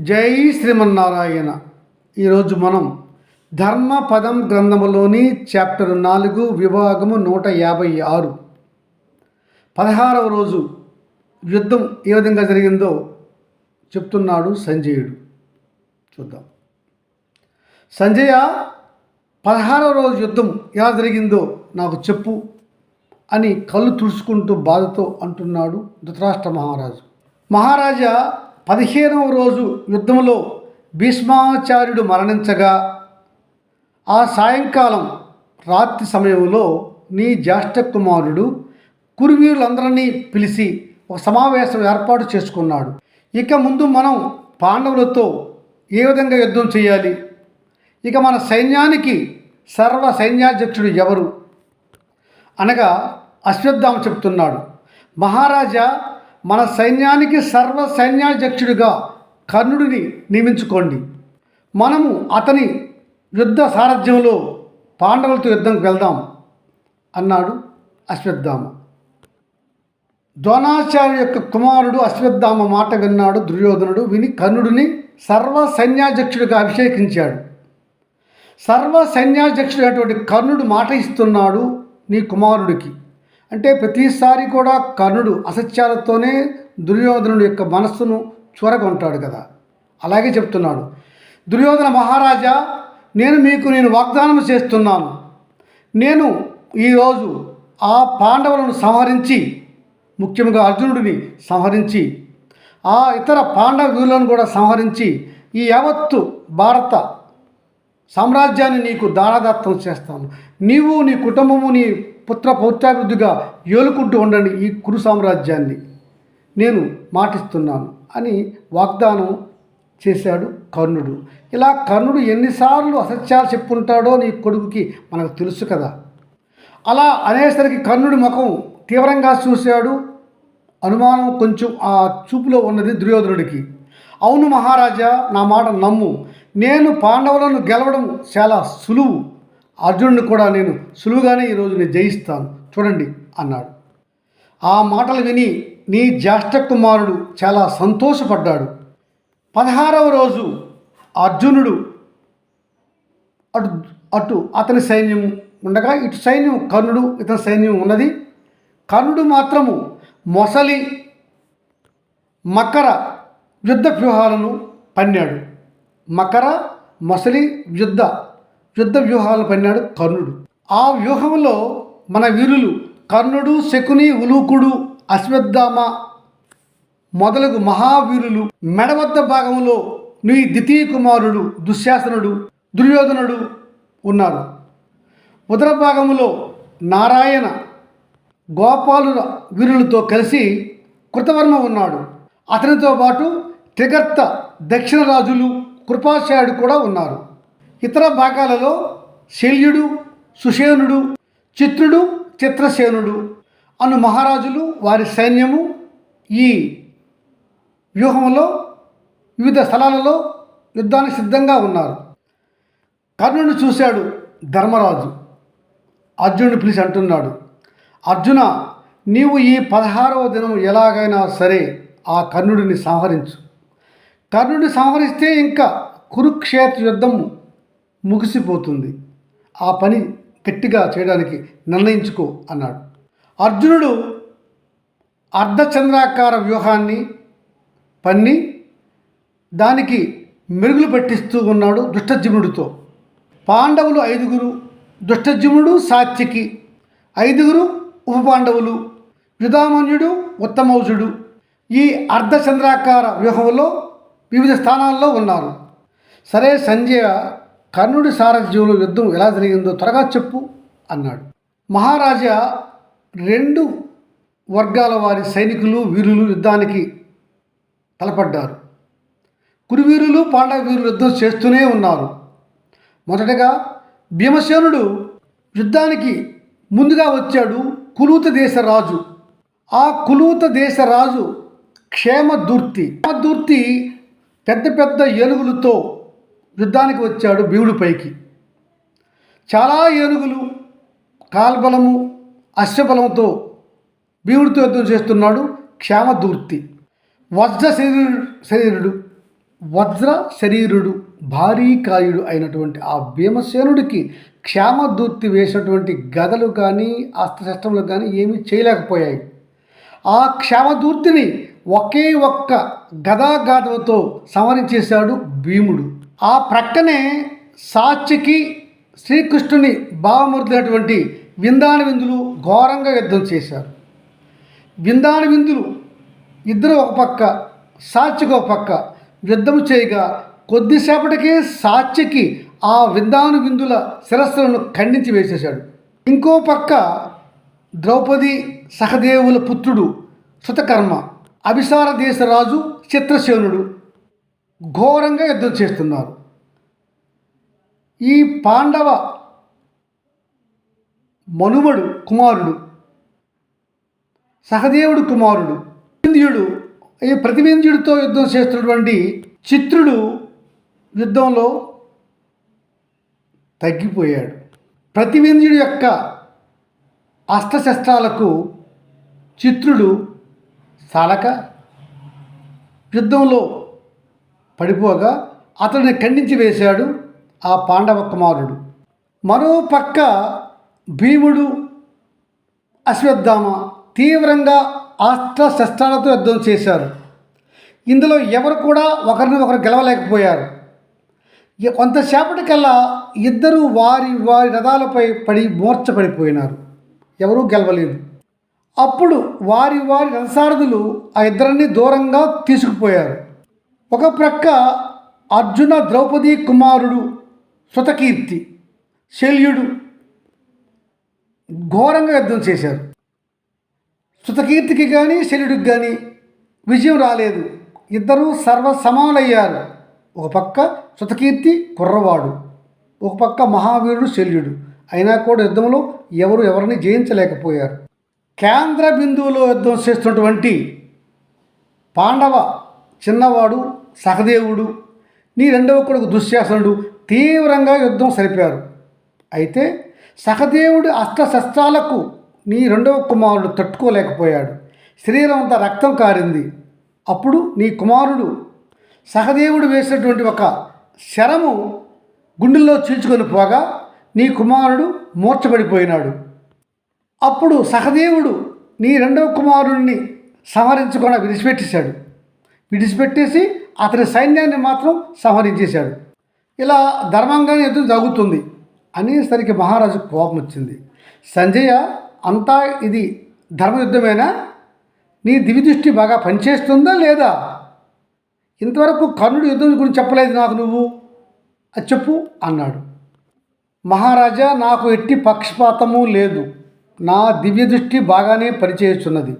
జై శ్రీమన్నారాయణ. ఈరోజు మనం ధర్మ పదం గ్రంథములోని చాప్టర్ నాలుగు విభాగము నూట యాభై ఆరు. పదహారవ రోజు యుద్ధం ఏ విధంగా జరిగిందో చెప్తున్నాడు సంజయుడు. చూద్దాం. సంజయ పదహారవ రోజు యుద్ధం ఎలా జరిగిందో నాకు చెప్పు అని కళ్ళు తుడుచుకుంటూ బాధతో అంటున్నాడు ధృతరాష్ట్ర మహారాజు. మహారాజా పదిహేనవ రోజు యుద్ధంలో భీష్మాచార్యుడు మరణించగా ఆ సాయంకాలం రాత్రి సమయంలో నీ జ్యేష్ఠ కుమారుడు కురువీరులందరినీ పిలిచి ఒక సమావేశం ఏర్పాటు చేసుకున్నాడు. ఇక ముందు మనం పాండవులతో ఏ విధంగా యుద్ధం చేయాలి? ఇక మన సైన్యానికి సర్వ సైన్యాధ్యక్షుడు ఎవరు? అనగా అశ్వత్థామ చెప్తున్నాడు మహారాజా మన సైన్యానికి సర్వ సైన్యాధ్యక్షుడిగా కర్ణుడిని నియమించుకోండి. మనము అతని యుద్ధ సారథ్యంలో పాండవులతో యుద్ధంకి వెళ్దాం అన్నాడు అశ్వత్థామ. ద్రోణాచార్య యొక్క కుమారుడు అశ్వత్థామ మాట విన్నాడు దుర్యోధనుడు విని కర్ణుడిని సర్వ సైన్యాధ్యక్షుడిగా అభిషేకించాడు. సర్వ సైన్యాధ్యక్షుడు అటువంటి కర్ణుడు మాట ఇస్తున్నాడు నీ కుమారుడికి. అంటే ప్రతిసారి కూడా కర్ణుడు అసత్యాలతోనే దుర్యోధనుడు యొక్క మనస్సును చూరగొంటాడు కదా. అలాగే చెప్తున్నాడు. దుర్యోధన మహారాజా నేను మీకు నేను వాగ్దానం చేస్తున్నాను. నేను ఈరోజు ఆ పాండవులను సంహరించి ముఖ్యంగా అర్జునుడిని సంహరించి ఆ ఇతర పాండవ వీరులను కూడా సంహరించి ఈ యావత్తు భారత సామ్రాజ్యాన్ని నీకు దానదత్తం చేస్తాను. నీవు నీ కుటుంబము నీ పుత్ర పౌత్రాభివృద్ధిగా ఏలుకుంటూ ఉండండి ఈ కురు సామ్రాజ్యాన్ని. నేను మాటిస్తున్నాను అని వాగ్దానం చేశాడు కర్ణుడు. ఇలా కర్ణుడు ఎన్నిసార్లు అసత్యాలు చెప్పుంటాడో నీ కొడుకుకి మనకు తెలుసు కదా. అలా అనేసరికి కర్ణుడి ముఖం తీవ్రంగా చూశాడు. అనుమానం కొంచెం ఆ చూపులో ఉన్నది దుర్యోధనుడికి. అవును మహారాజా నా మాట నమ్ము. నేను పాండవులను గెలవడం చాలా సులువు. అర్జునుడిని కూడా నేను సులువుగానే ఈరోజు నేను జయిస్తాను. చూడండి అన్నాడు. ఆ మాటలు విని నీ జ్యేష్ఠ కుమారుడు చాలా సంతోషపడ్డాడు. పదహారవ రోజు అర్జునుడు అటు అటు అతని సైన్యం ఉండగా ఇటు సైన్యం కర్ణుడు ఇతని సైన్యం ఉన్నది. కర్ణుడు మాత్రము మొసలి మకర యుద్ధ వ్యూహాలను పన్నాడు. మకర మొసలి యుద్ధ యుద్ధ వ్యూహాలు పన్నాడు కర్ణుడు. ఆ వ్యూహంలో మన వీరులు కర్ణుడు శకుని ఉలూకుడు అశ్వత్థామ మొదలగు మహావీరులు మెడవద్ద భాగంలో నీ ద్వితీయ కుమారుడు దుశ్శాసనుడు దుర్యోధనుడు ఉన్నారు. ఉదర భాగంలో నారాయణ గోపాలుల వీరులతో కలిసి కృతవర్మ ఉన్నాడు. అతనితో పాటు త్రిగర్త దక్షిణ రాజులు కృపాచార్యుడు కూడా ఉన్నారు. ఇతర భాగాలలో శల్యుడు సుషేనుడు చిత్రుడు చిత్రసేనుడు అను మహారాజులు వారి సైన్యము ఈ వ్యూహంలో వివిధ స్థలాలలో యుద్ధానికి సిద్ధంగా ఉన్నారు. కర్ణుడు చూశాడు ధర్మరాజు. అర్జునుడు పిలిచి అంటున్నాడు అర్జున నీవు ఈ పదహారవ దినం ఎలాగైనా సరే ఆ కర్ణుడిని సంహరించు. కర్ణుడిని సంహరిస్తే ఇంకా కురుక్షేత్ర యుద్ధం ముగిసిపోతుంది. ఆ పని గట్టిగా చేయడానికి నిర్ణయించుకో అన్నాడు. అర్జునుడు అర్ధచంద్రాకార వ్యూహాన్ని పన్ని దానికి మెరుగులు పట్టిస్తూ ఉన్నాడు దుష్టజిముడితో పాండవులు ఐదుగురు దుష్టజిముడు సాత్యకి ఐదుగురు ఉప పాండవులు యుధామన్యుడు ఉత్తమౌజుడు ఈ అర్ధచంద్రాకార వ్యూహంలో వివిధ స్థానాల్లో ఉన్నారు. సరే సంజయ కర్ణుడి సారథ్యంలో యుద్ధం ఎలా జరిగిందో త్వరగా చెప్పు అన్నాడు. మహారాజా రెండు వర్గాల వారి సైనికులు వీరులు యుద్ధానికి తలపడ్డారు. కురువీరులు పాండవీరులు యుద్ధం చేస్తూనే ఉన్నారు. మొదటగా భీమసేనుడు యుద్ధానికి ముందుగా వచ్చాడు కులూత దేశ రాజు ఆ కులూత దేశ రాజు క్షేమదూర్తి. క్షేమదూర్తి పెద్ద పెద్ద ఏనుగులతో యుద్ధానికి వచ్చాడు భీముడిపైకి చాలా ఏనుగులు కాల్బలము అశ్వబలంతో భీముడితో యుద్ధం చేస్తున్నాడు క్షేమధూర్తి వజ్ర శరీరుడు శరీరుడు వజ్ర శరీరుడు భారీకాయుడు అయినటువంటి ఆ భీమసేనుడికి క్షేమదూర్తి వేసినటువంటి గదలు కానీ అస్త్రశస్త్రములు కానీ ఏమీ చేయలేకపోయాయి. ఆ క్షేమధూర్తిని ఒకే ఒక్క గదాగాథలతో సంహరించేశాడు భీముడు. ఆ ప్రక్కనే సాక్షికి శ్రీకృష్ణుని భావమూర్తులైనటువంటి విందాన విందులు ఘోరంగా యుద్ధం చేశారు. విందాన విందులు ఇద్దరు ఒక పక్క సాక్షికి ఒక పక్క యుద్ధం చేయగా కొద్దిసేపటికే సాక్షికి ఆ విందాను విందుల శిరస్సులను ఖండించి వేసేశాడు. ఇంకో పక్క ద్రౌపది సహదేవుల పుత్రుడు శృతకర్మ అభిసార దేశరాజు చిత్రసేనుడు ఘోరంగా యుద్ధం చేస్తున్నారు. ఈ పాండవ మనుమడు కుమారుడు సహదేవుడు కుమారుడు ప్రతివింధ్యుడు ఈ ప్రతివింధ్యుడితో యుద్ధం చేస్తున్నటువంటి చిత్రుడు యుద్ధంలో తగ్గిపోయాడు. ప్రతివింధ్యుడి యొక్క అస్త్రశస్త్రాలకు చిత్రుడు సాలక. యుద్ధంలో పడిపోగా అతడిని ఖండించి వేశాడు ఆ పాండవ కుమారుడు. మరోపక్క భీముడు అశ్వత్థామ తీవ్రంగా అస్త్ర శస్త్రాలతో యుద్ధం చేశారు. ఇందులో ఎవరు కూడా ఒకరిని ఒకరు గెలవలేకపోయారు. కొంతసేపటికల్లా ఇద్దరు వారి వారి రథాలపై పడి మూర్చపడిపోయినారు ఎవరూ గెలవలేదు. అప్పుడు వారి వారి రథసారథులు ఆ ఇద్దరిని దూరంగా తీసుకుపోయారు. ఒక ప్రక్క అర్జున ద్రౌపది కుమారుడు శృతకీర్తి శల్యుడు ఘోరంగా యుద్ధం చేశారు. శృతకీర్తికి కానీ శల్యుడికి కానీ విజయం రాలేదు. ఇద్దరూ సర్వ సమానులయ్యారు ఒక పక్క శృతకీర్తి కుర్రవాడు ఒక పక్క మహావీరుడు శల్యుడు. అయినా కూడా యుద్ధంలో ఎవరు ఎవరిని జయించలేకపోయారు. కేంద్ర బిందువులో యుద్ధం చేస్తున్నటువంటి పాండవ చిన్నవాడు సహదేవుడు నీ రెండవ కొడుకు దుశ్శాసనుడు తీవ్రంగా యుద్ధం సరిపారు. అయితే సహదేవుడి అస్త్రశస్త్రాలకు నీ రెండవ కుమారుడు తట్టుకోలేకపోయాడు. శరీరం అంతా రక్తం కారింది. అప్పుడు నీ కుమారుడు సహదేవుడు వేసినటువంటి ఒక శరము గుండెల్లో చీల్చుకొని పోగా నీ కుమారుడు మూర్చబడిపోయినాడు అప్పుడు సహదేవుడు నీ రెండవ కుమారుడిని సంహరించకుండా విడిచిపెట్టేశాడు. విడిచిపెట్టేసి అతని సైన్యాన్ని మాత్రం సంహరించేశాడు. ఇలా ధర్మంగానే యుద్ధం జరుగుతుంది అనేసరికి మహారాజు కోపం వచ్చింది. సంజయ అంతా ఇది ధర్మయుద్ధమేనా? నీ దివిదృష్టి బాగా పనిచేస్తుందా లేదా? ఇంతవరకు కర్ణుడు యుద్ధం గురించి చెప్పలేదు నాకు నువ్వు. అది చెప్పు అన్నాడు. మహారాజా నాకు ఎట్టి పక్షపాతము లేదు. నా దివ్య దృష్టి బాగానే పనిచేస్తున్నది.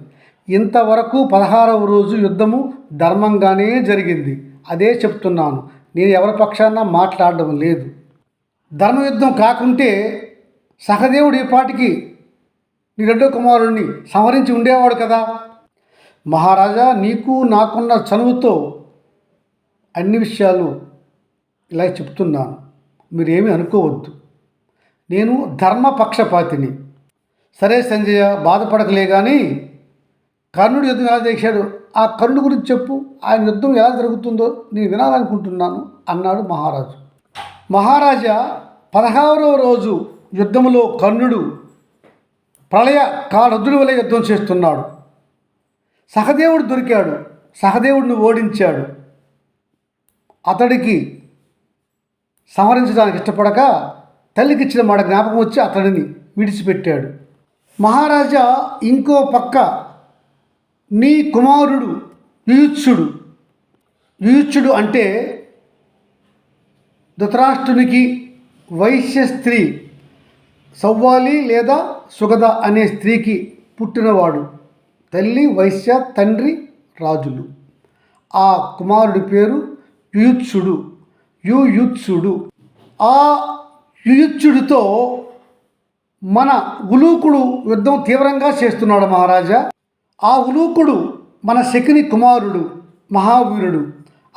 ఇంతవరకు పదహారవ రోజు యుద్ధము ధర్మంగానే జరిగింది. అదే చెప్తున్నాను. నేను ఎవరి పక్షాన మాట్లాడడం లేదు. ధర్మయుద్ధం కాకుంటే సహదేవుడు ఈ పాటికి? నీ రెండో కుమారుణ్ణి సంహరించి ఉండేవాడు కదా. మహారాజా నీకు నాకున్న చనువుతో అన్ని విషయాలు ఇలా చెప్తున్నాను. మీరేమీ అనుకోవద్దు. నేను ధర్మపక్షపాతిని. సరే సంజయ బాధపడకలే కానీ కర్ణుడు యుద్ధం ఎలా చేశాడు? ఆ కర్ణుడు గురించి చెప్పు. ఆయన యుద్ధం ఎలా జరుగుతుందో నేను వినాలనుకుంటున్నాను అన్నాడు మహారాజు. మహారాజా పదహారవ రోజు యుద్ధంలో కర్ణుడు ప్రళయ కారదుడి వలె యుద్ధం చేస్తున్నాడు. సహదేవుడు దొరికాడు. సహదేవుడిని ఓడించాడు. అతడికి సంహరించడానికి ఇష్టపడక తల్లికి ఇచ్చిన మాట జ్ఞాపకం వచ్చి అతడిని విడిచిపెట్టాడు. మహారాజా ఇంకో పక్క నీ కుమారుడు యుయుత్సుడు యుయుత్సుడు అంటే ధృతరాష్ట్రునికి వైశ్య స్త్రీ సవ్వాలి లేదా సుగద అనే స్త్రీకి పుట్టినవాడు తల్లి వైశ్య తండ్రి రాజులు. ఆ కుమారుడి పేరు యుయుత్సుడు యుయుత్సుడు ఆ యుయుత్సుడితో మన ఉలూకుడు యుద్ధం తీవ్రంగా చేస్తున్నాడు మహారాజా. ఆ ఉలూకుడు మన శకుని కుమారుడు మహావీరుడు.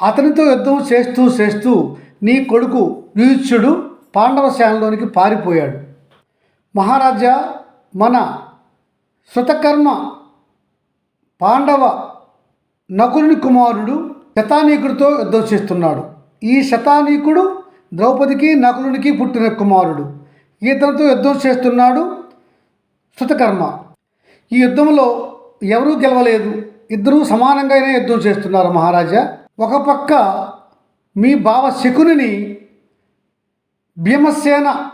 అతనితో యుద్ధం చేస్తూ చేస్తూ నీ కొడుకు యుయుత్సుడు పాండవ పారిపోయాడు. మహారాజా మన శృతకర్మ పాండవ నకులుని కుమారుడు శతానీకుడితో యుద్ధం చేస్తున్నాడు. ఈ శతానీకుడు ద్రౌపదికి నకులునికి పుట్టిన కుమారుడు. ఈతనితో యుద్ధం చేస్తున్నాడు శృతకర్మ. ఈ యుద్ధంలో ఎవరూ గెలవలేదు. ఇద్దరూ సమానంగానే యుద్ధం చేస్తున్నారు మహారాజా. ఒక పక్క మీ బావ శకునిని భీమసేన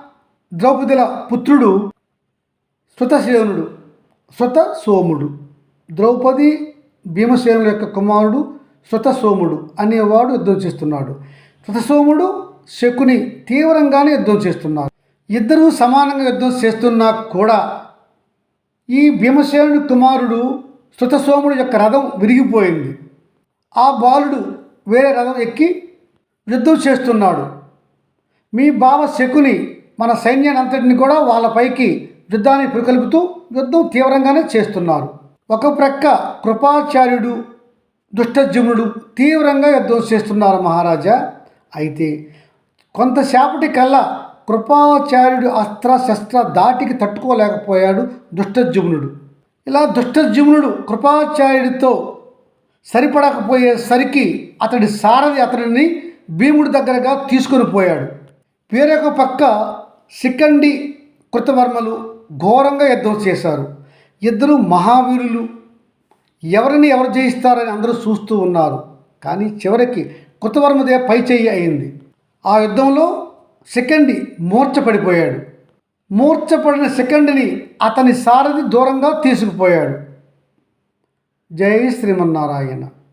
ద్రౌపదుల పుత్రుడు శృతసేనుడు శృత సోముడు ద్రౌపది భీమసేనుడు యొక్క కుమారుడు శృత సోముడు అనేవాడు యుద్ధం చేస్తున్నాడు. శృతసోముడు శకుని తీవ్రంగానే యుద్ధం చేస్తున్నారు. ఇద్దరూ సమానంగా యుద్ధం చేస్తున్నా కూడా ఈ భీమసేనుడి కుమారుడు శృతసోముడు యొక్క రథం విరిగిపోయింది. ఆ బాలుడు వేరే రథం ఎక్కి యుద్ధం చేస్తున్నాడు. మీ బావ శకుని మన సైన్యాన్ని అంతటిని కూడా వాళ్ళపైకి యుద్ధాన్ని పురికలుపుతూ యుద్ధం తీవ్రంగానే చేస్తున్నారు. ఒక ప్రక్క కృపాచార్యుడు దుష్టజముడు తీవ్రంగా యుద్ధం చేస్తున్నారు మహారాజా. అయితే కొంతసేపటి కల్లా కృపాచార్యుడు అస్త్ర శస్త్ర దాటికి తట్టుకోలేకపోయాడు దుష్టజుమ్నుడు ఇలా దుష్టజుమ్నుడు కృపాచార్యుడితో సరిపడకపోయేసరికి అతడి సారథి అతడిని భీముడి దగ్గరగా తీసుకొని పోయాడు. వేరొక పక్క శిఖండి కృతవర్మలు ఘోరంగా యుద్ధం చేశారు. ఇద్దరు మహావీరులు ఎవరిని ఎవరు జయిస్తారని అందరూ చూస్తూ ఉన్నారు. కానీ చివరికి కృతవర్మదే పై చెయ్యి అయింది. ఆ యుద్ధంలో సెకండి మూర్చపడిపోయాడు మూర్చపడిన సెకండ్ని అతని సారథి దూరంగా తీసుకుపోయాడు. జై శ్రీమన్నారాయణ.